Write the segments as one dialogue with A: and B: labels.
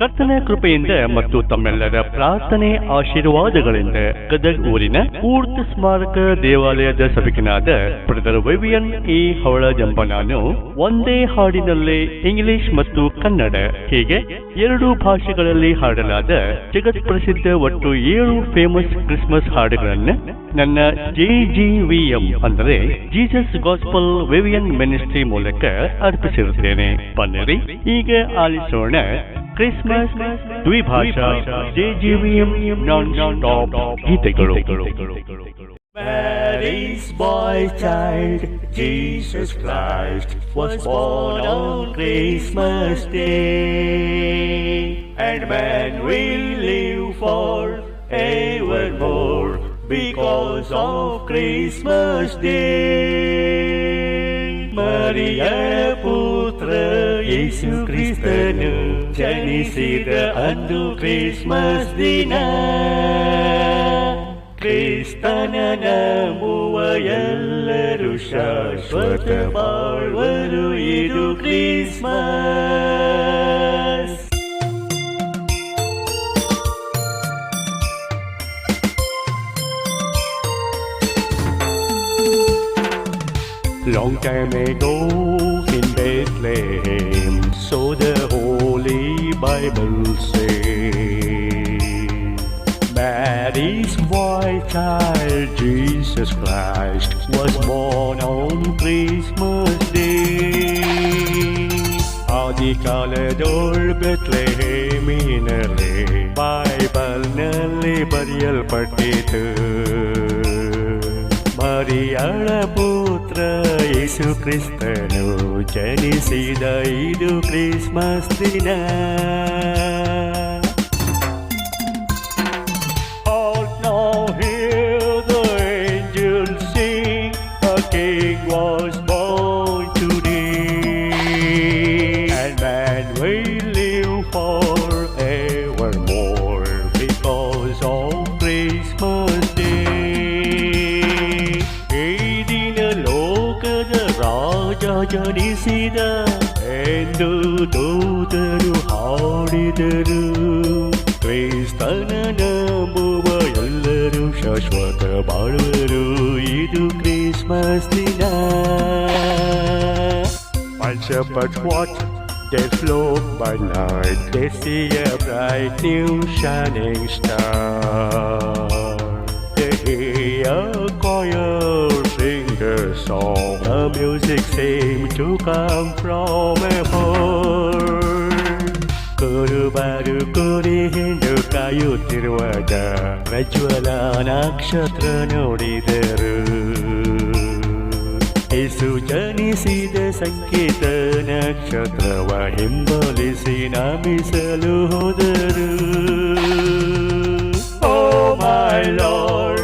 A: ಕರ್ತನ ಕೃಪೆಯಿಂದ ಮತ್ತು ತಮ್ಮೆಲ್ಲರ ಪ್ರಾರ್ಥನೆ ಆಶೀರ್ವಾದಗಳಿಂದ ಗದಗ್ ಊರಿನ ಪೂರ್ತಿ ಸ್ಮಾರಕ ದೇವಾಲಯದ ಸಭಿಕನಾದ ಬ್ರದರ್ ವಿವಿಯನ್ ಎ ಹವಳ ಜಂಬನಾನು ಒಂದೇ ಹಾಡಿನಲ್ಲಿ ಇಂಗ್ಲಿಷ್ ಮತ್ತು ಕನ್ನಡ, ಹೀಗೆ ಎರಡು ಭಾಷೆಗಳಲ್ಲಿ ಹಾಡಲಾದ ಜಗತ್ ಪ್ರಸಿದ್ಧ ಒಟ್ಟು ಏಳು ಫೇಮಸ್ ಕ್ರಿಸ್ಮಸ್ ಹಾಡುಗಳನ್ನು ನನ್ನ ಜೆ ಜಿ ವಿ ಎಂ ಅಂದರೆ ಜೀಸಸ್ ಗಾಸ್ಪಲ್ ವಿವಿಯನ್ ಮಿನಿಸ್ಟ್ರಿ ಮೂಲಕ ಅರ್ಪಿಸಿರುತ್ತೇನೆ. ಬನ್ನಿರಿ, ಈಗ ಆಲಿಸೋಣ ಕ್ರಿಸ್ಮಸ್ ದ್ವಿಭಾಷಾ J G V M non stop ಗೀತೆಗಳು
B: Mary's boy child, Jesus Christ, was born on Christmas Day. And man will live for evermore because of Christmas Day. Maria ಪುತ್ರ ಯೇಸು ಕ್ರಿಸ್ತನು ಜನಿಸಿದ ಅಂದು ಕ್ರಿಸ್ಮಸ್ ದಿನ ಕ್ರಿಸ್ತನ ನಂಬುವ ಎಲ್ಲರೂ ಶಾಶ್ವತ ಬಾಳ್ವರು ಇದು Christmas
A: Long time ago in Bethlehem, so the Holy Bible says. Mary's boy child, Jesus Christ, was born on Christmas Day. ಆದಿಕಾಲದೋಳ್ ಬೆತ್ಲೆಹೇಮಿನಲ್ಲಿ ಬೈಬಲ್ನಲ್ಲಿ ಬರೆಯಲ್ಪಟ್ಟಿತು ಮರಿಯಳ ಪುತ್ರ ಯೇಸು ಕ್ರಿಸ್ತನು ಜನಿಸಿದ ಇದು ಕ್ರಿಸ್ಮಸ್ ದಿನ ಹಾಡಿದರು ಕ್ರಿಸ್ತನ ನಂಬುವ ಎಲ್ಲರೂ ಶಾಶ್ವತ ಬಾಳುವರು ಇದು ಕ್ರಿಸ್ಮಸ್ ದಿನ While shepherds watch, they flock by night, they see a bright new shining star. They hear a choir sing a song, the music seems to come from above. ಕುರುಬರು ಕುರಿ ಹಿಂಡು ಕಾಯುತ್ತಿರುವಾಗ ಪ್ರಜ್ವಲ ನಕ್ಷತ್ರ ನೋಡಿದರು ಯೇಸು ಜನಿಸಿದ ಸಂಕೇತ ನಕ್ಷತ್ರವ ಹಿಂಬಲಿಸಿ ನಮಿಸಲು ಹೋದರು Oh my Lord,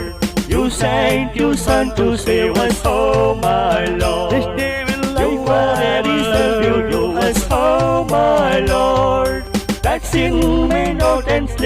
A: you sent your son to save us, oh. not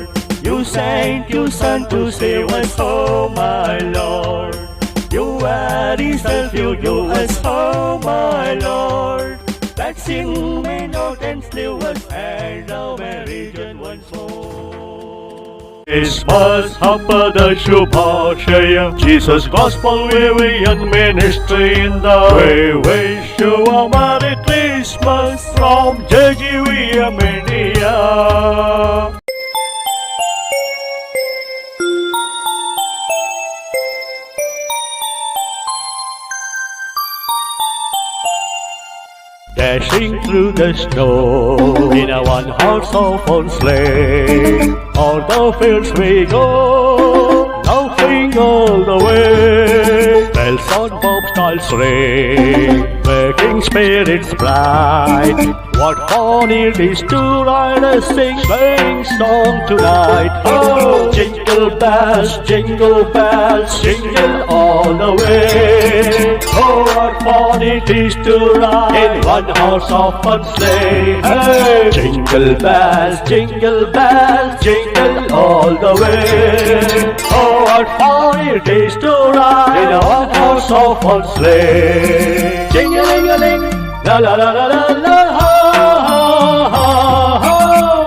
A: you Saint you sun to save us oh my lord you are yourself you you us oh my lord that sin may not enslave us and now may return once more Christmas ಹಬ್ಬದ ಶುಭಾಶಯ Jesus Gospel Vivian Ministry in the way wish you a Merry Christmas from JGVM India. Dashing through the snow in a one horse open sleigh, o'er the fields we go, laughing all the way. Bells on bobtails ring, spirits bright. What fun it is to ride a sing sing song tonight. Oh, jingle bells, jingle bells, jingle all the way. Oh, what fun it is to ride in one horse open sleigh. Hey, jingle bells, jingle bells, jingle all the way. Oh, what fun it is to ride in a one open sleigh. Ding a ling a ling, la la la la la la, ha ha ha ha.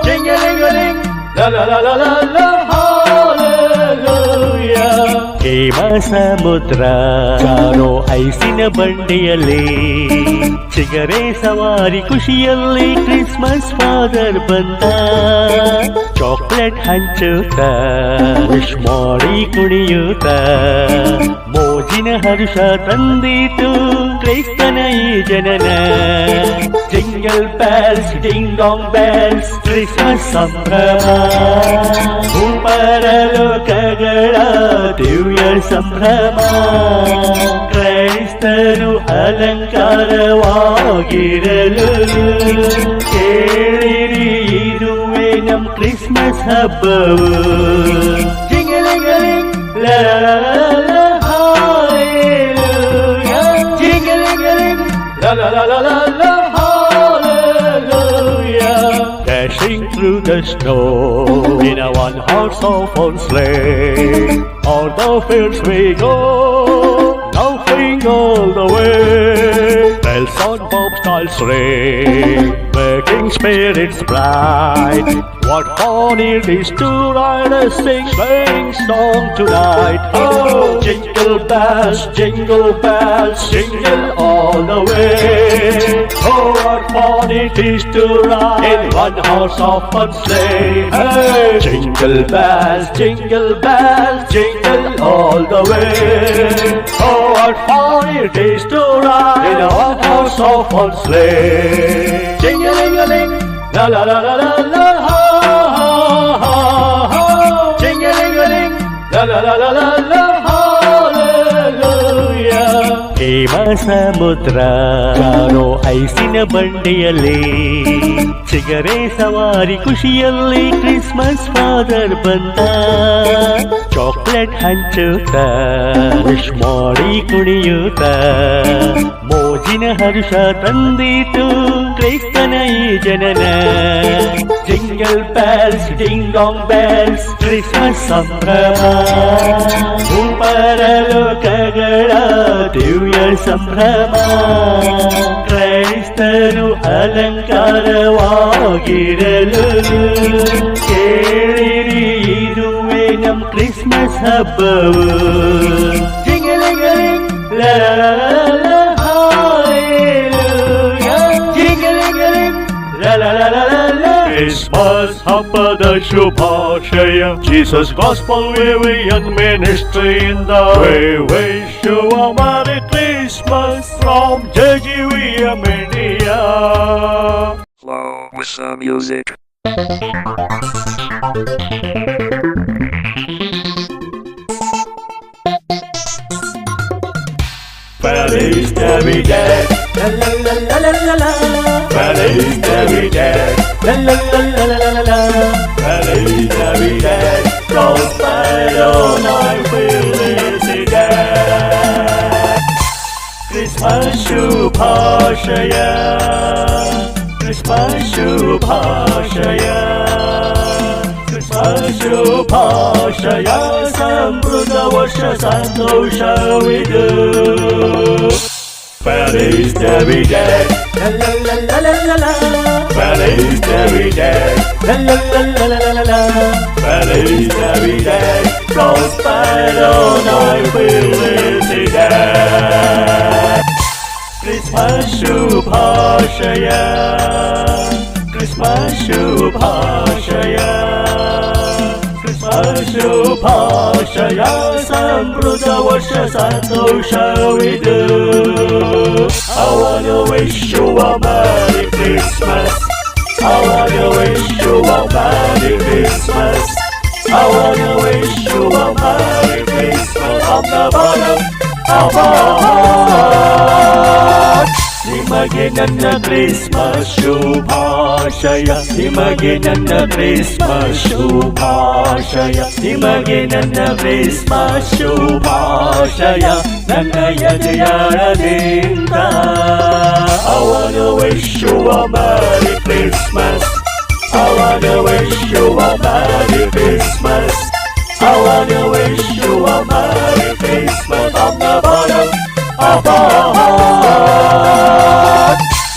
A: Ding a ling a ling, la la la la la la, hallelujah. ಸಮುದ್ರ ಯಾರೋ ಐಸಿನ ಬಂಡೆಯಲ್ಲಿ ಚಿಗರೆ ಸವಾರಿ ಖುಷಿಯಲ್ಲಿ Christmas father ಬಂದ chocolate ಹಂಚುತ್ತ wish ಮಾಡಿ ಕುಣಿಯುತ್ತ ಮೋಜಿನ ಹರ್ಷ ತಂದಿತು ಕ್ರೈಸ್ತನ ಈ ಜನನ jingle bells ding dong bells Christmas ಸಂಭ್ರಮ ಲೋಕಗಳ ದಿವ್ಯ ಸಂಭ್ರಮ ಕ್ರೈಸ್ತರು ಅಲಂಕಾರವಾಗಿರಲು ಕೇಳಿರಿ ಇದುವೇ ನಮ್ ಕ್ರಿಸ್ಮಸ್ ಹಬ್ಬವು ಜಿಂಗಲಿಂಗಲಿಂಗ್ la the snow in a one horse open sleigh. All the fields we go laughing all the way. Bells on bobstyle sleigh making spirits bright what fun it is to ride a sing sing song tonight? Oh jingle bells jingle bells jingle all the way. Oh what fun it is to ride in one horse open sleigh? Hey jingle bells jingle bells jingle all the way. Oh what fun it is to ride in a one horse open sleigh? Jingling la la la la la la ಹೇಮ ಸಮುದ್ರ ಯಾರೋ ಐಸಿನ ಬಂಡೆಯಲ್ಲಿ ಚಿಗರೆ ಸವಾರಿ ಖುಷಿಯಲ್ಲಿ Christmas father ಬಂದ chocolate ಹಂಚುತ್ತ wish ಮಾಡಿ ಕುಣಿಯುತ್ತ ಮೋಜಿನ ಹರ್ಷ ತಂದಿತು ಕ್ರೈಸ್ತನ ಈ ಜನನ jingle bells ding dong bells Christmas ಸಂಭ್ರಮ ಲೋಕಗಳ ದಿವ್ಯ ಸಂಭ್ರಮ ಕ್ರೈಸ್ತರು ಅಲಂಕಾರವಾಗಿರಲು ಕೇಳಿರಿ ಇದುವೇ ನಮ್ Christmas ಹಬ್ಬದ ಶುಭಾಶಯ Jesus Gospel Vivian Ministry in the We wish you a Merry Christmas from JGVM India
C: Flow with some music.
A: Feliz Navidad La la la la la la la Feliz Navidad La la la la la la la Feliz Navidad Prospero noi felicidad Christmas Shubhashaya Christmas Shubhashaya Christmas Shubhashaya Feliz Navidad. La la la la la la Feliz Navidad. La la la la la la la Feliz Navidad. Prospero noi felicidad. Christmas Shubhashaya. Christmas Shubhashaya I wish you a Merry Christmas I wanna wish you a Merry Christmas ನಿಮಗೆ ನನ್ನ Christmas ಶುಭಾಶಯ ನಿಮಗೆ ನನ್ನ Christmas ಶುಭಾಶಯ ನಿಮಗೆ ನನ್ನ Christmas ಶುಭಾಶಯ ನನ್ನ ಎದೆಯಾಳದಿಂದ ಅವನು ವಿಶ್ವ Merry Christmas I wanna wish you a Merry Christmas I wanna wish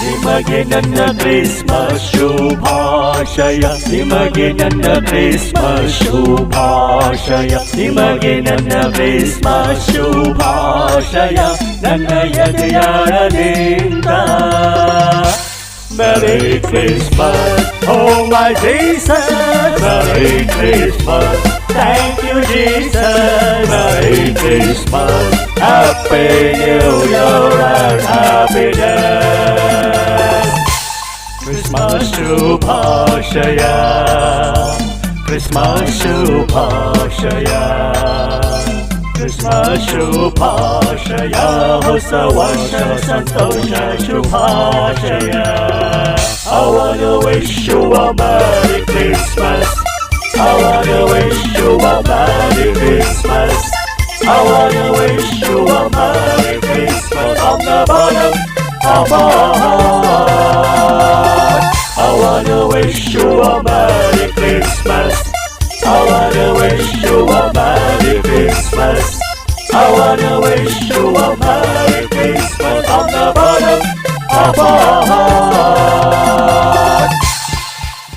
A: ನಿಮಗೆ ನನ್ನ ಕ್ರಿಸ್ಮಸ್ ಶುಭಾಶಯ ನಿಮಗೆ ನನ್ನ ಕ್ರಿಸ್ಮಸ್ ಶುಭಾಶಯ ನಿಮಗೆ ನನ್ನ ಕ್ರಿಸ್ಮಸ್ ಶುಭಾಶಯ ನನ್ನ ಯಜಯಾಳದಿಂದ Merry Christmas, oh my Jesus. Merry Christmas, thank you Jesus. Merry Christmas, bring you your happiness. Christmas to Pasha, Christmas to Pasha. Krishna Shupashaya Hosawasha Santosha Shupashaya I wanna wish you a Merry Christmas I wanna wish you a Merry Christmas I wanna wish you a Merry Christmas from the bottom of our heart I wanna wish you a Merry Christmas I wanna wish you a Merry Christmas. I wanna wish you a Merry Christmas from the bottom of our heart.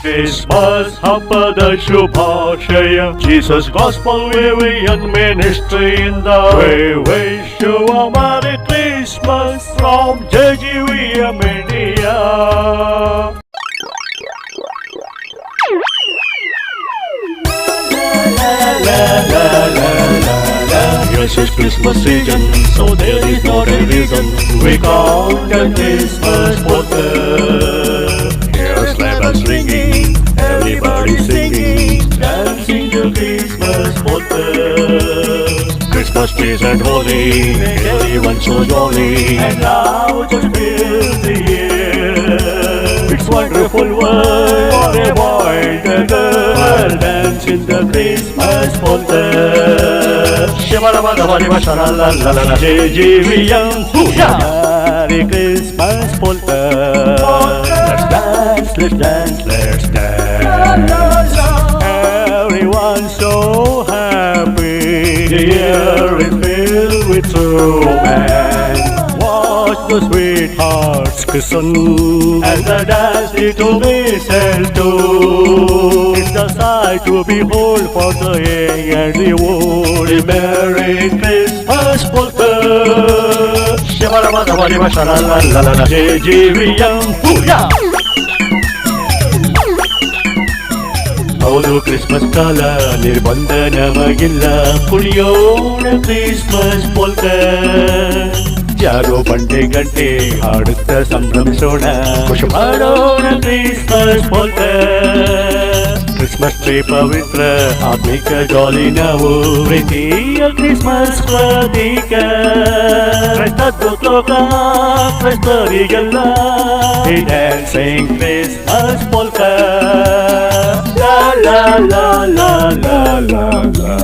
A: Christmas ಹಬ್ಬದ ಶುಭಾಶಯ Jesus Gospel Vivian Ministry in the We wish you a Merry Christmas from JGVM India. Yes, it's Christmas season, so there is not a reason we count the Christmas water. Cause she's a goalie, everyone's so jolly. And now just feel the year. It's wonderful world, the boy, the girl, dance in the Christmas fountain. Shibarabadabadiba shalalalala, JJVM, Merry Christmas, Polka. Let's dance, let's dance, let's the sweethearts kissing and the dance little mistletoe. It's a sight to behold for the young and the old. A Merry Christmas polka. Shivarabadabadiba sharalalala JGVM Hooyah! ಹೌದು Christmas ಕಾಲ ನಿರ್ಬಂಧ ನಮಗಿಲ್ಲ ಕುಡಿಯೋಣ Christmas polka ಯಾರೋ ಬಂಡೆ ಗಂಟೆ ಹಾಡುತ್ತ ಸಂಭ್ರಮಿಸೋಣ ಖುಷಿ ಮಾಡೋಣ ಕ್ರಿಸ್ಮಸ್ ಪೋಲ್ಕ ಕ್ರಿಸ್ಮಸ್ ಟ್ರೀ ಪವಿತ್ರ ಆತ್ಮಿಕ ಜಾಲಿ ನಾವು ಪ್ರೀತಿಯ ಕ್ರಿಸ್ಮಸ್ ಪ್ರತೀಕ ಕ್ರೈಸ್ತದ್ದು ಲೋಕ ಕ್ರೈಸ್ತರಿಗೆಲ್ಲ dancing Christmas polka La la la la la la la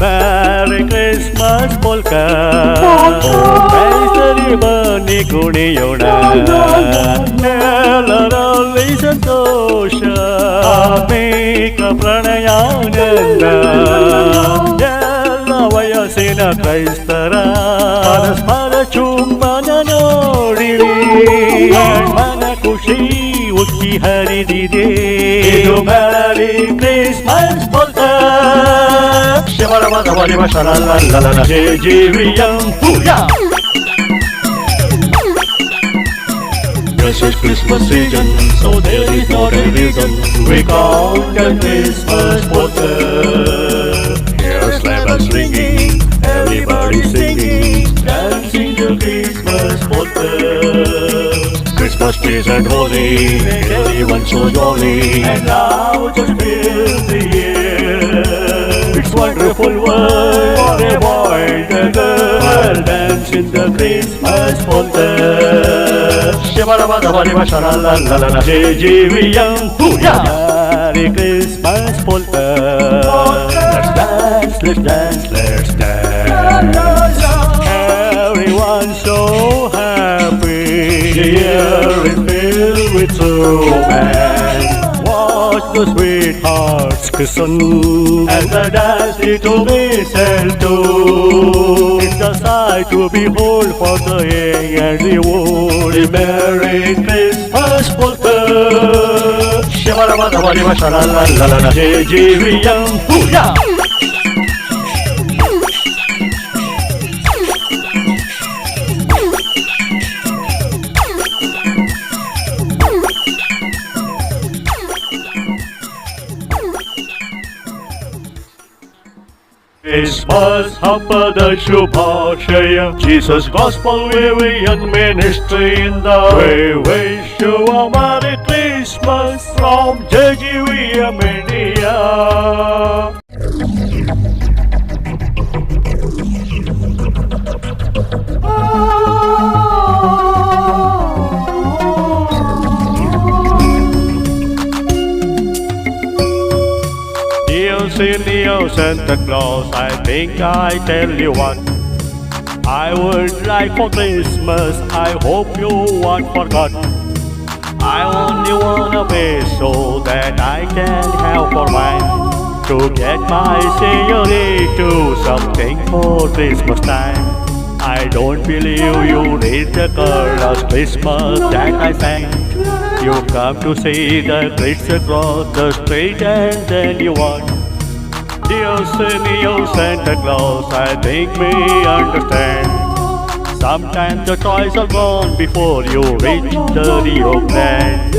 A: Merry Christmas polka ಕ್ರೈಸ್ತರಿ ಬನ್ನಿ ಕುಣಿಯೋಣ ಎಲ್ಲರಲ್ಲಿ ಸಂತೋಷ ಆತ್ಮಿಕ ಪ್ರಣಯಾನಂದ ಎಲ್ಲ ವಯಸ್ಸಿನ ಕ್ರೈಸ್ತರ ಪರಸ್ಪರ ಚುಂಬನ ನೋಡಿರಿ ಮನ ಖುಷಿ ಉಕ್ಕಿ ಹರಿದಿದೆ வர வர வலிவ சலல்லலல ஜே ஜேவியம் பூயா This is Christmas season, so there is not reason We count the Christmas water Here's sleigh bells ringing, everybody singing Dancing till Christmas water Christmas trees and holly, everyone so jolly. And now just feel the wonderful world for a boy and a girl dance in the Christmas polka. Shabba-dabba-dabba-dabba, sha-la-la-la-la-la. JJVM, Booyah! Merry Christmas, polka. Let's dance, let's dance, let's dance. Everyone's so happy. The year is filled with romance. the sweetheart's kissing And the dance it to be sent to It's a sight to behold for the young and the old. The Merry Christmas for the. Shiva Rama Dama Dima J.J. William. Hoo-yah! us Hampada Shubhashaya. Jesus' gospel, we will ministry in the way. Wish you a Merry Christmas from JGVM India. Dear Senior Santa Claus, I think I tell you what. I would like for Christmas, I hope you won't forgot I only wanna pay so that I can have for mine. To get my senorito something for Christmas time. I don't believe you read the chorus Christmas that I sang You come to see the kids across the street and then you want Dear Senior Santa Claus, I think we understand Sometimes the toys are gone before you reach the Rio Grande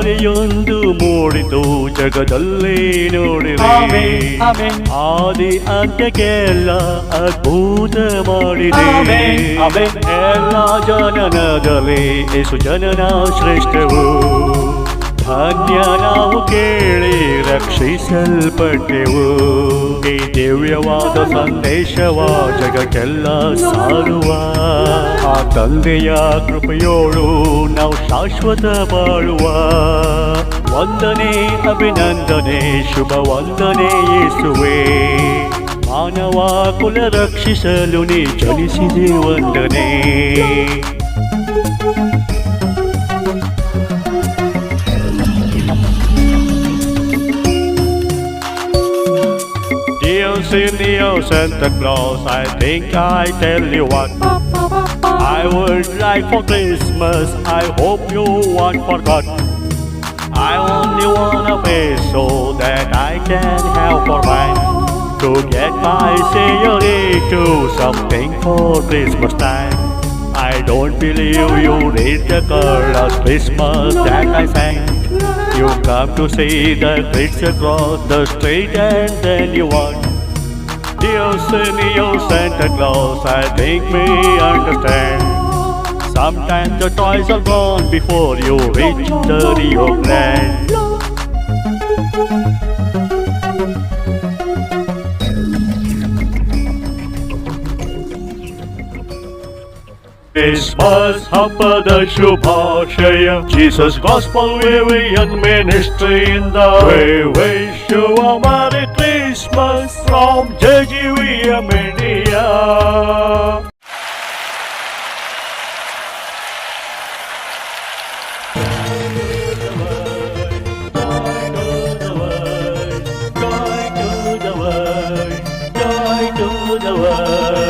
A: ದಾರಿಯೊಂದು ಮೂಡಿತು ಜಗದಲ್ಲಿ ನೋಡಿರಿ. ಆದಿ ಅಂತ್ಯಕ್ಕೆಲ್ಲ ಅದ್ಭುತ ಮಾಡಿದೆ ಎಲ್ಲ ಜನನದಲ್ಲಿ ಯೇಸು ಜನನ ಶ್ರೇಷ್ಠವು. ಭಾಗ್ಯ ನಾವು ಕೇಳಿ ರಕ್ಷಿಸಲ್ಪಟ್ಟೆವು. ಈ ದಿವ್ಯವಾದ ಸಂದೇಶವ ಜಗಕ್ಕೆಲ್ಲ ಸಾರುವ. ಆ ತಂದೆಯ ಕೃಪೆಯೋಳು ನಾವು ಶಾಶ್ವತ ಬಾಳುವ. ವಂದನೆ, ಅಭಿನಂದನೆ, ಶುಭ ವಂದನೆ ಯೇಸುವೆ ಮಾನವ ಕುಲ ರಕ್ಷಿಸಲು ನೀ ಚಲಿಸಿದೆ ವಂದನೆ. Dear Senior Santa Claus, I think I tell you what. I would like for Christmas, I hope you won't forgot I only want a pay so that I can have for mine. To get my senorito something for Christmas time. I don't believe you read the chorus Christmas that I sang. You come to see the kids across the street and then you want Dios mío, oh, Santa Claus, I think me understand. Sometimes the toys are gone before you reach the Rio Grande. Christmas, Hapa the Shubhashaya, Jesus' Gospel, we will minister in the way. We wish you a Merry Christmas from JGVM India. The world,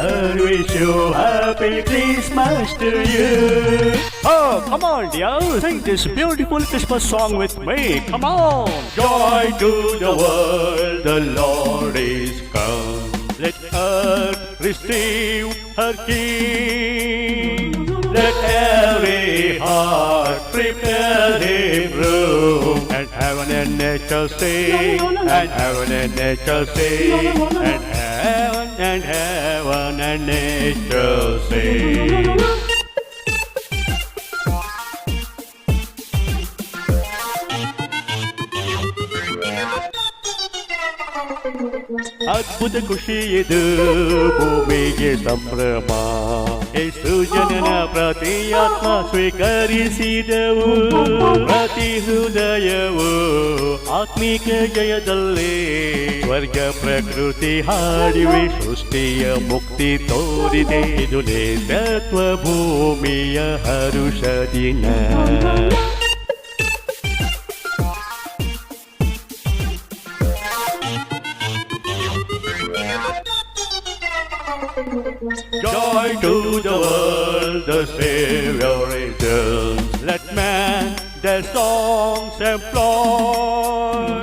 A: I wish you happy Christmas to you. Oh, come on, dear. Sing this beautiful Christmas song with me. Come on. Joy to the world, the Lord is come. Let earth receive her King. Let every heart prepare him room. And heaven and nature sing. And heaven and nature sing. And heaven and heaven and nature sing. ಅದ್ಭುತ ಖುಷಿ ಇದು ಭೂಮಿಗೆ ಸಂಭ್ರಮ ಯೇಸು ಜನನ ಪ್ರತಿಯಾತ್ಮ ಸ್ವೀಕರಿಸಿದವು. ಪ್ರತಿ ಹೃದಯವು ಆತ್ಮಿಕ ಜಯದಲ್ಲಿ ಸ್ವರ್ಗ ಪ್ರಕೃತಿ ಹಾಡಿವೆ ಸೃಷ್ಟಿಯ ಮುಕ್ತಿ ತೋರಿದೆ. ಇದು ತತ್ವ ಭೂಮಿಯ ಹರುಷ Joy to the world, the Savior returns. Let man their songs employ.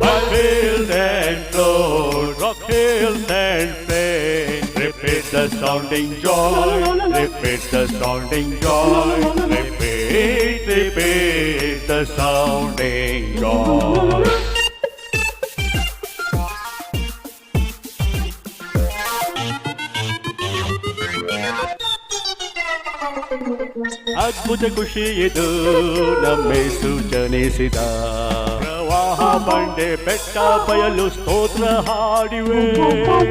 A: By hills and flood, rock hills and plain. Repeat the sounding joy, repeat the sounding joy. Repeat, repeat the sounding joy. ಅದ್ಭುತ ಖುಷಿ ಇದು. ನಮ್ಮೆ ಸೂಚನಿಸಿದ ಪ್ರವಾಹ ಬಂಡೆ ಬೆಟ್ಟ ಬಯಲು ಸ್ತೋತ್ರ ಹಾಡಿವೆ.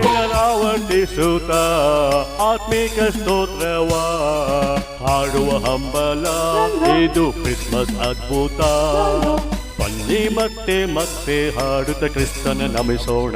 A: ಪುನರಾವರ್ತಿಸುತ್ತ ಆತ್ಮಿಕ ಸ್ತೋತ್ರವ. ಹಾಡುವ ಹಂಬಲ ಇದು ಕ್ರಿಸ್ಮಸ್ ಅದ್ಭುತ. ಬನ್ನಿ ಮತ್ತೆ ಮತ್ತೆ ಹಾಡುತ್ತ ಕ್ರಿಸ್ತನ ನಮಿಸೋಣ.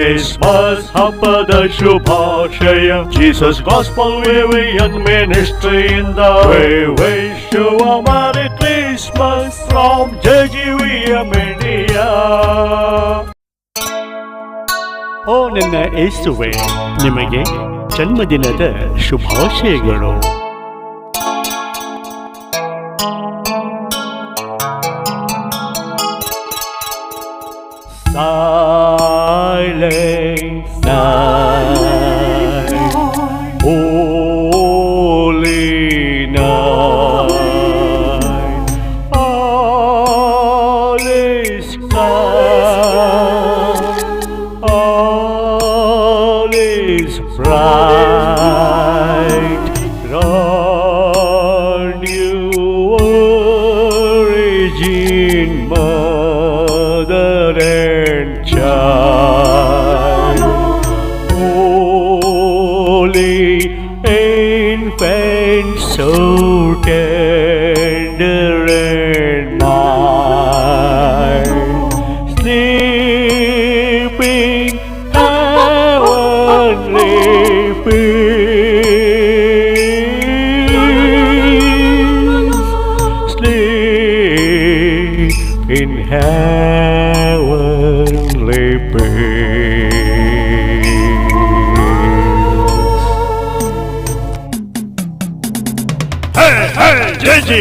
A: Christmas Hapada Shubha Shaya Jesus Gospel Vivian Ministry in the We wish you a Merry Christmas from JGVM India ಓ ನನ್ನ ಏಸುವೆ ನಿಮಗೆ ಜನ್ಮದಿನದ ಶುಭಾಶಯಗಳು.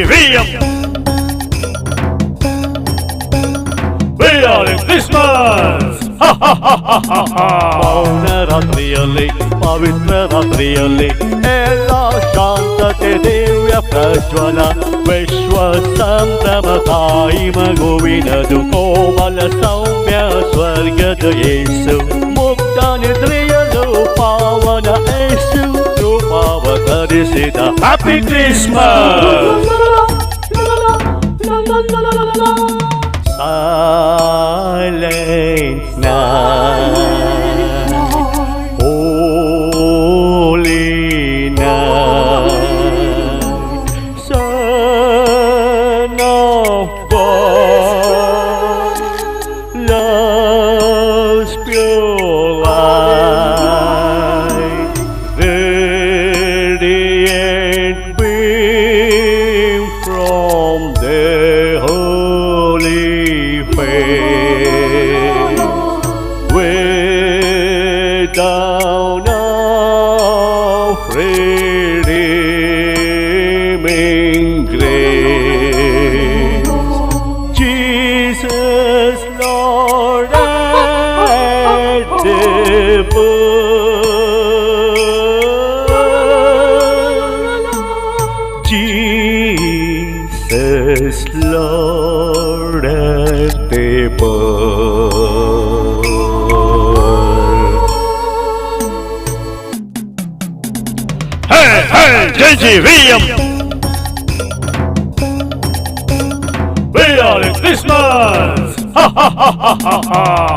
A: వీరం వీరాలి క్రిస్మస్ ಪೌನ ರಾತ್ರಿಯಲ್ಲಿ ಪವಿತ್ರ ರಾತ್ರಿಯಲ್ಲಿ ಎಲ್ಲ ಶಾಂತತೆ ದಿವ್ಯ ಪ್ರಜ್ವಲ ವಿಶ್ವ ಸಂತಮ ತಾಯಿ ಮಗುವಿನದು ಕೋಮಲ ಸೌಮ್ಯ ಸ್ವರ್ಗದ ಯೇಸು ಮುಕ್ತ ನಿದ್ರೆಯಲು ಪಾವನ Hari Sita. Happy Christmas! Silent night.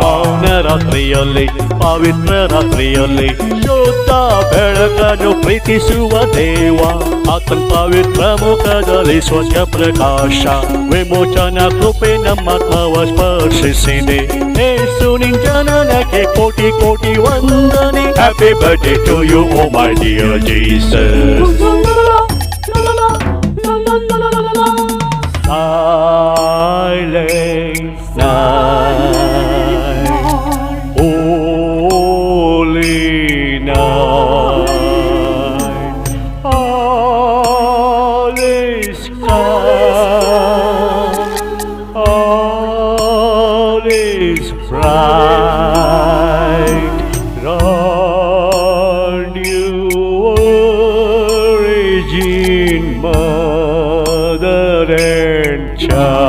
A: ಮೌನ ರಾತ್ರಿಯಲ್ಲಿ ಪವಿತ್ರ ರಾತ್ರಿಯಲ್ಲಿ ಶುದ್ಧ ಬೆಳಕನ್ನು ಪ್ರೀತಿಸುವ ದೇವ ಆತನ ಪವಿತ್ರ ಮುಖದಲ್ಲಿ ಸ್ವಚ್ಛ ಪ್ರಕಾಶ ವಿಮೋಚನ ಕೃಪೆ ನಮ್ಮ ತವ ಸ್ಪರ್ಶಿಸಿದೆ ಏಸು ಜನನಕ್ಕೆ ಕೋಟಿ ಕೋಟಿ ವಂದನೆ happy birthday to you oh my dear Jesus and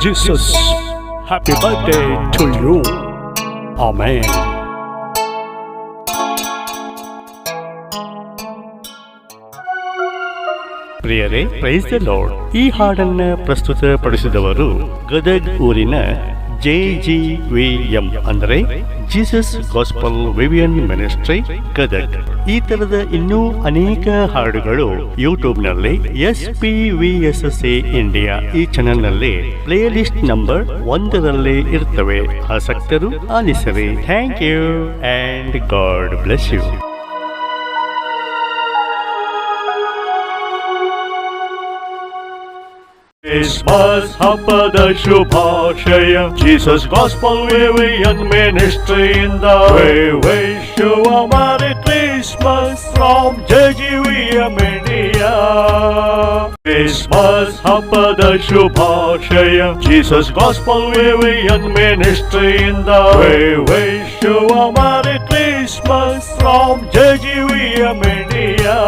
A: Jesus, happy birthday to you. Amen. ಪ್ರಿಯರೇ ಪ್ರೈಸ್ ದ ಲಾರ್ಡ್ ಈ ಹಾಡನ್ನ ಪ್ರಸ್ತುತಪಡಿಸಿದವರು ಗದಗ್ ಊರಿನ ಜೆ ಜಿ ವಿ ಎಂ ಅಂದರೆ Jesus Gospel Vivian Ministry Gadag. ಈ ತರದ ಇನ್ನೂ ಅನೇಕ ಹಾಡುಗಳು ಯೂಟ್ಯೂಬ್ನಲ್ಲಿ S P V S S A India ಈ ಚಾನೆಲ್ನಲ್ಲಿ ಪ್ಲೇ ಲಿಸ್ಟ್ ನಂಬರ್ ಒಂದರಲ್ಲಿ ಇರ್ತವೆ. ಆಸಕ್ತರು ಆಲಿಸರಿ. Thank you and God bless you. Christmas ಹಬ್ಬದ ಶುಭಾಶಯ Jesus Gospel Vivian Ministry in the way wish you a Merry Christmas from JGVM India. Christmas ಹಬ್ಬದ ಶುಭಾಶಯ Jesus Gospel Vivian Ministry in the way wish you a Merry Christmas from JGVM India.